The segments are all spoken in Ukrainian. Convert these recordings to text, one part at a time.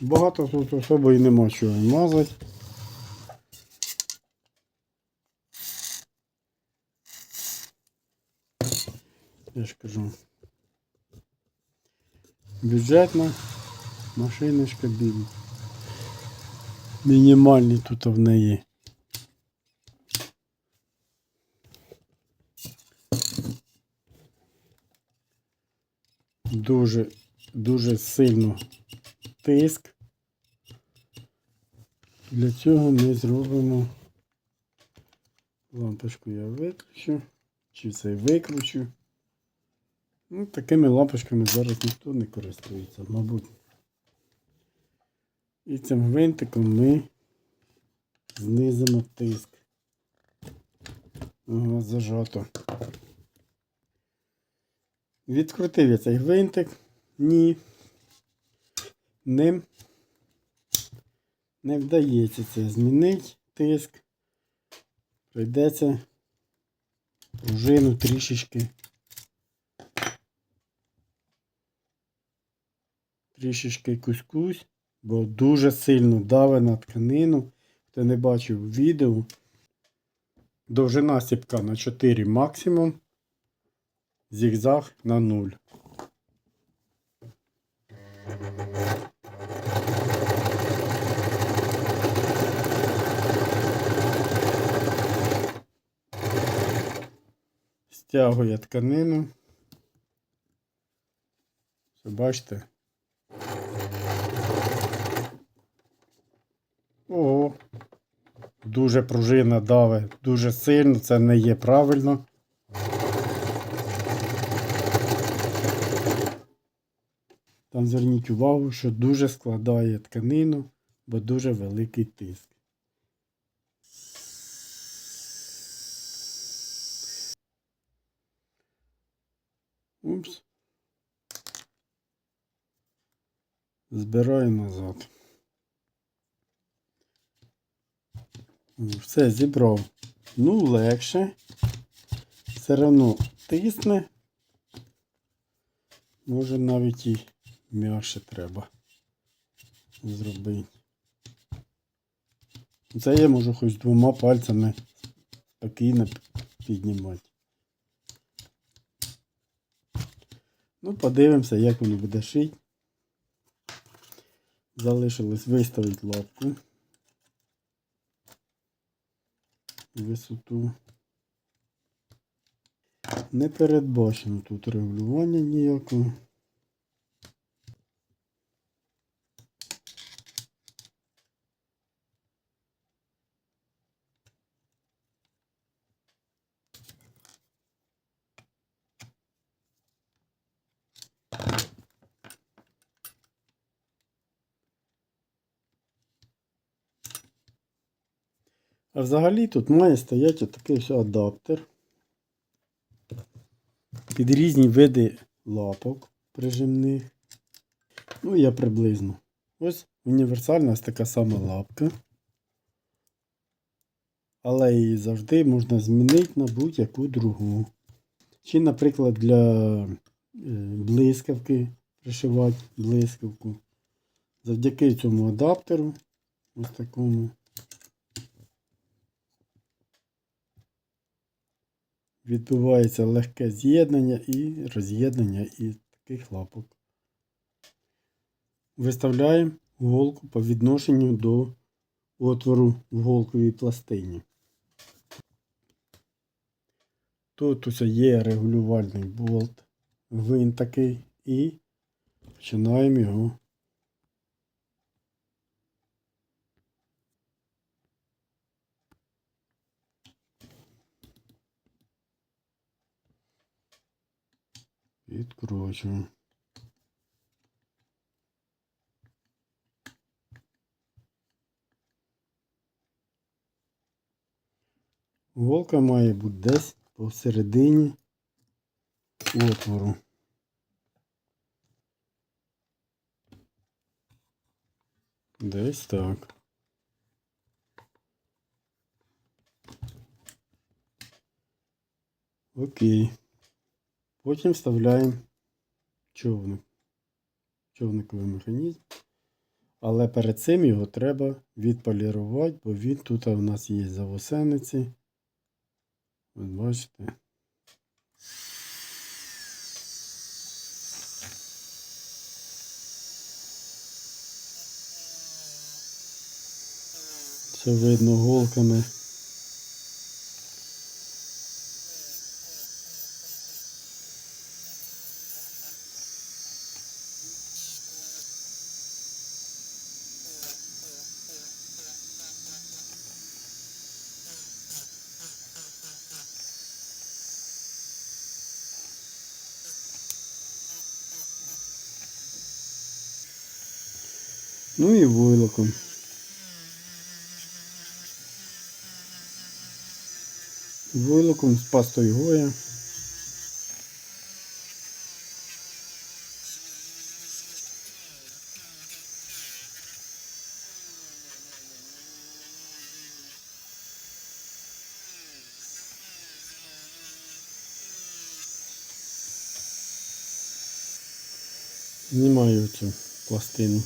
Багато тут особо і нема чого мазати. Я ж кажу. Бюджетна машиночка біль. Мінімальні тут в неї. Дуже, дуже сильно тиск. Для цього ми зробимо лампочку я виключу, чи це викручу. Ну, такими лампочками зараз ніхто не користується, мабуть. І цим гвинтиком ми знизимо тиск. Ага, зажато. Відкрутив я цей гвинтик. Ні. Ним не вдається це змінити тиск. Прийдеться пружину трішечки. Трішечки кусь-кусь, бо дуже сильно давить на тканину. Хто не бачив відео. Довжина сіпка на 4 максимум. Зігзаг на 0. Стягує тканину. Все бачите? Ого. Дуже пружина давить, дуже сильно, це не є правильно. Там зверніть увагу, що дуже складає тканину, бо дуже великий тиск. Збираю назад. Все зібрав. Ну, легше. Все одно тисне. Може навіть і м'якше треба зробити. Це я можу хоч двома пальцями спокійно піднімати. Ну, подивимося, як воно буде шити. Залишилось виставити лапку. Висоту. Не передбачено тут регулювання ніякого. А взагалі тут має стояти отакий ось адаптер під різні види лапок прижимних. Ну, я приблизно. Ось універсальна ось така сама лапка. Але її завжди можна змінити на будь-яку другу. Чи, наприклад, для е, блискавки пришивати блискавку. Завдяки цьому адаптеру, ось такому. Відбувається легке з'єднання і роз'єднання із таких лапок. Виставляємо голку по відношенню до отвору в голковій пластині. Тут ось є регулювальний болт, гвинт такий, і починаємо його Відкручую. Голка має бути десь посередині отвору. Десь так. Окей. Потім вставляємо човник. Човниковий механізм. Але перед цим його треба відполірувати, бо він тут у нас є завосениці. Ви бачите. Все видно голками. Ну і войлоком. Войлоком з пастою Гоя. Знімаю цю пластину.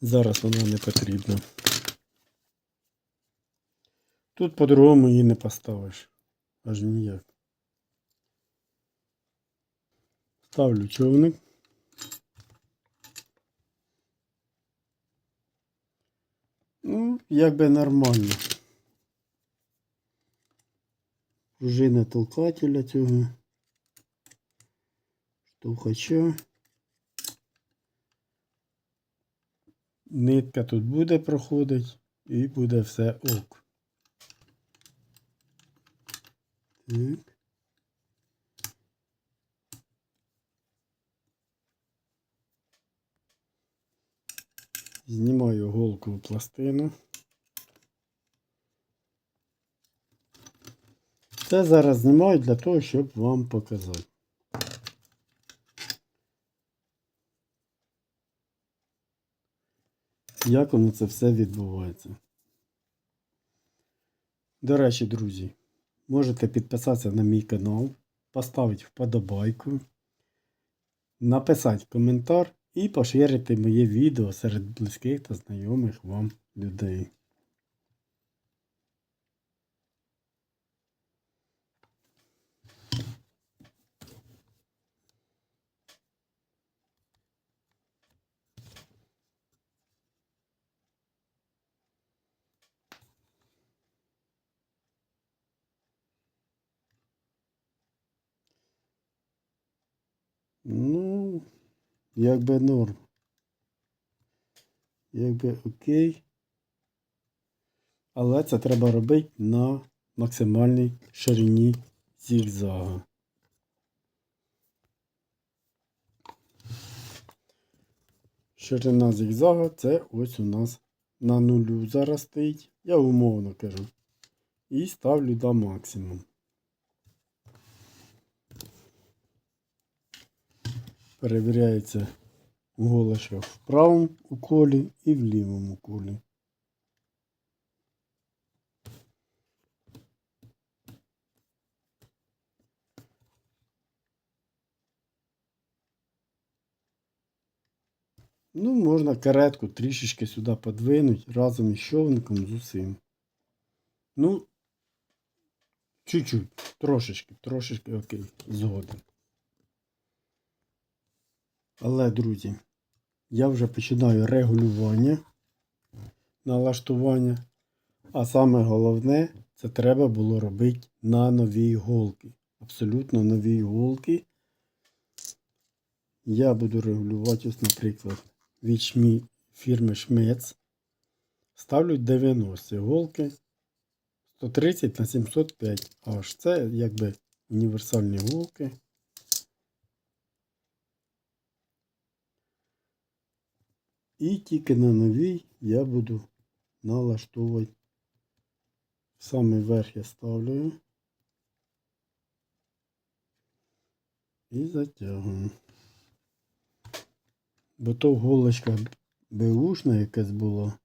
Зараз вона не потрібна. Тут по-другому її не поставиш. Аж ніяк. Ставлю човник. Ну, якби нормально. Пружина толкателя цього. Штовхача. Нитка тут буде проходить і буде все ок. Так. Знімаю голку пластину. Це зараз знімаю для того, щоб вам показати. Як воно це все відбувається. До речі, друзі, можете підписатися на мій канал, поставити вподобайку, написати коментар і поширити моє відео серед близьких та знайомих вам людей. Ну, якби норм. Якби окей. Але це треба робити на максимальній ширині зігзага. Ширина зігзага це ось у нас на нулю зараз стоїть. Я умовно кажу. І ставлю до максимум. Перевіряється голочка в правому колі і в лівому колі. Ну, можна каретку трішечки сюди подвинути разом із човником з усім. Ну, чуть-чуть, трошечки, трошечки окей, згоден. Але, друзі, я вже починаю регулювання, налаштування. А саме головне, це треба було робити на новій голки. Абсолютно новій голки. Я буду регулювати, ось, наприклад, від фірми Шмец. Ставлю 90 голки 130 на 705 аж. Це якби універсальні голки. І тільки на новій я буду налаштовувати. Самий верх я ставлю. І затягую. Бо то голочка беушна якась була.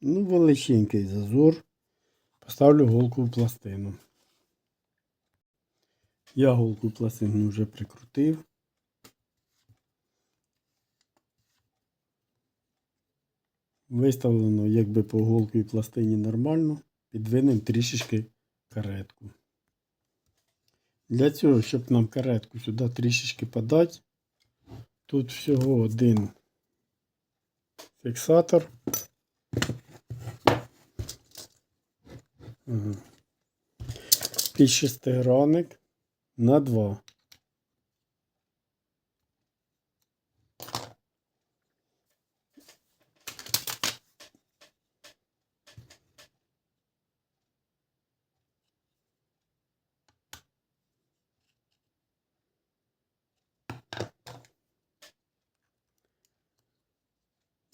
Ну, величенький зазор. Поставлю голку в пластину. Я голку в пластину вже прикрутив. Виставлено якби по голку і пластині нормально. Підвинемо трішечки каретку. Для цього, щоб нам каретку сюди трішечки подати, тут всього один фіксатор. Ага. Під шестигранник на 2.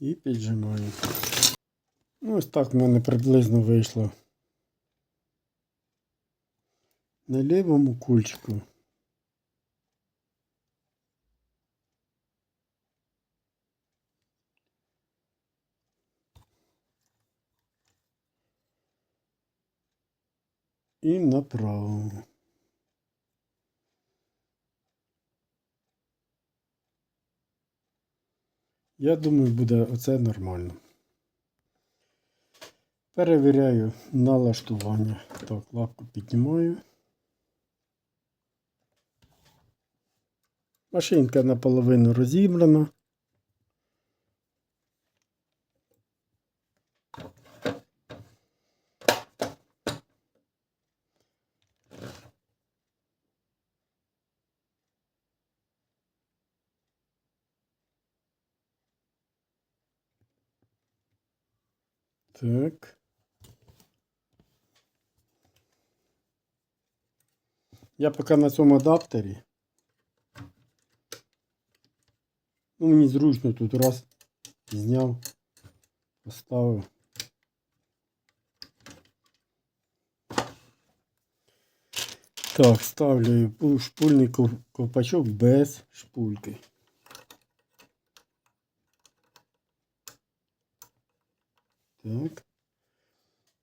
І піджимаю. Ну, ось так в мене приблизно вийшло. На лівому кульчику. І на правому. Я думаю, буде оце нормально. Перевіряю налаштування. Так, лапку піднімаю. Машинка наполовину розібрана. Так. Я поки на цьому адаптері. Ну, мені зручно тут раз зняв, поставив. Так, ставлю шпульний ковпачок без шпульки. Так.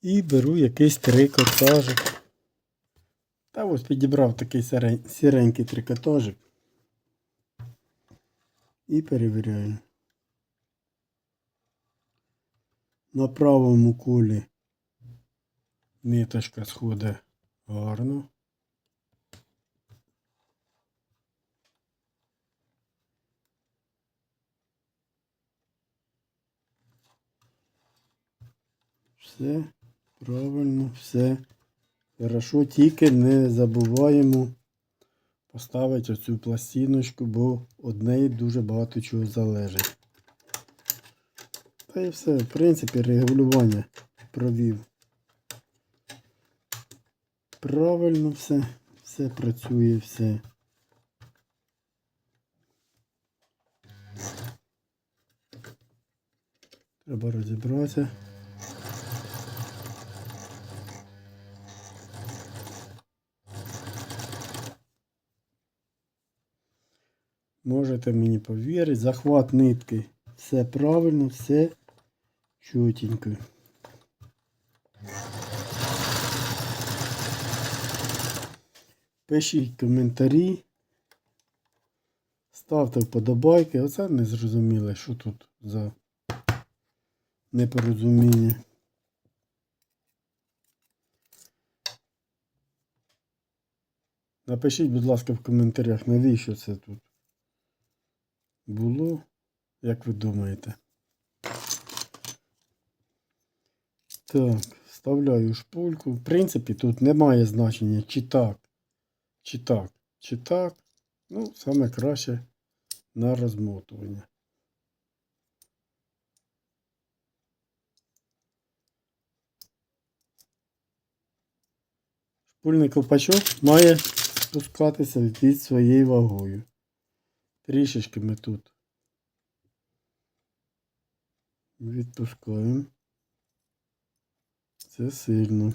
І беру якийсь трикотажик. Та ось підібрав такий сіренький трикотажик. І перевіряю. На правому колі ниточка сходить гарно. Все правильно, все хорошо. Тільки не забуваємо поставити оцю пластиночку, бо від неї дуже багато чого залежить. Та і все, в принципі, регулювання провів. Правильно все, все працює, все. Треба розібратися. Можете мені повірити, захват нитки. Все правильно, все чотенько. Пишіть коментарі. Ставте вподобайки. Оце не зрозуміло, що тут за непорозуміння. Напишіть, будь ласка, в коментарях, навіщо це тут було, як ви думаєте. Так, вставляю шпульку. В принципі, тут немає значення, чи так, чи так, чи так. Ну, саме краще на розмотування. Шпульний ковпачок має спускатися від своєю вагою. Трішечки ми тут відпускаємо. Це сильно.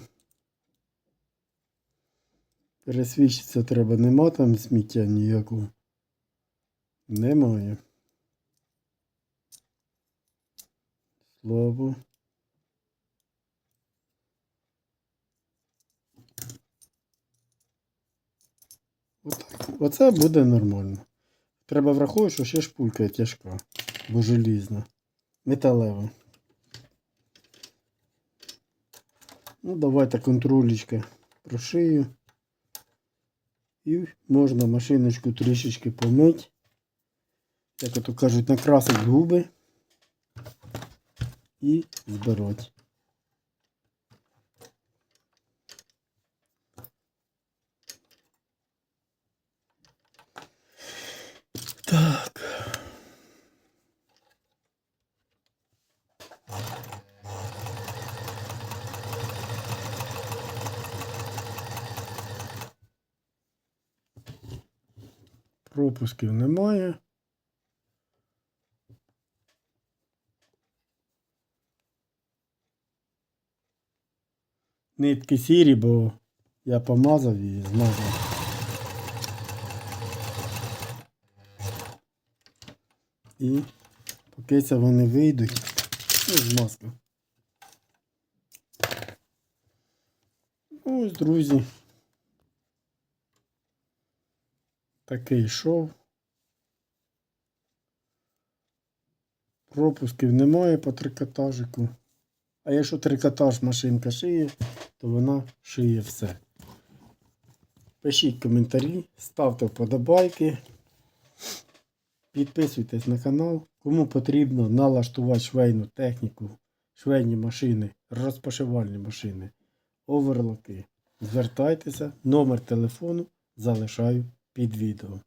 Пересвідчитися треба, нема там сміття ніякого. Немає. Слабо. Оце буде нормально. Треба враховувати, що ще шпулька тяжка, бо желізна, металева. Ну, давайте контролечка прошию. І можна машиночку трішечки помити. Як ото кажуть, накрасити губи і збирати. Так. Пропусків немає. Нитки сірі, бо я помазав і змазав. І поки це вони вийдуть, ну, змазка. Ось, друзі. Такий шов. Пропусків немає по трикотажику. А якщо трикотаж машинка шиє, то вона шиє все. Пишіть коментарі, ставте вподобайки. Підписуйтесь на канал. Кому потрібно налаштувати швейну техніку, швейні машини, розпошивальні машини, оверлоки. Звертайтеся, номер телефону залишаю під відео.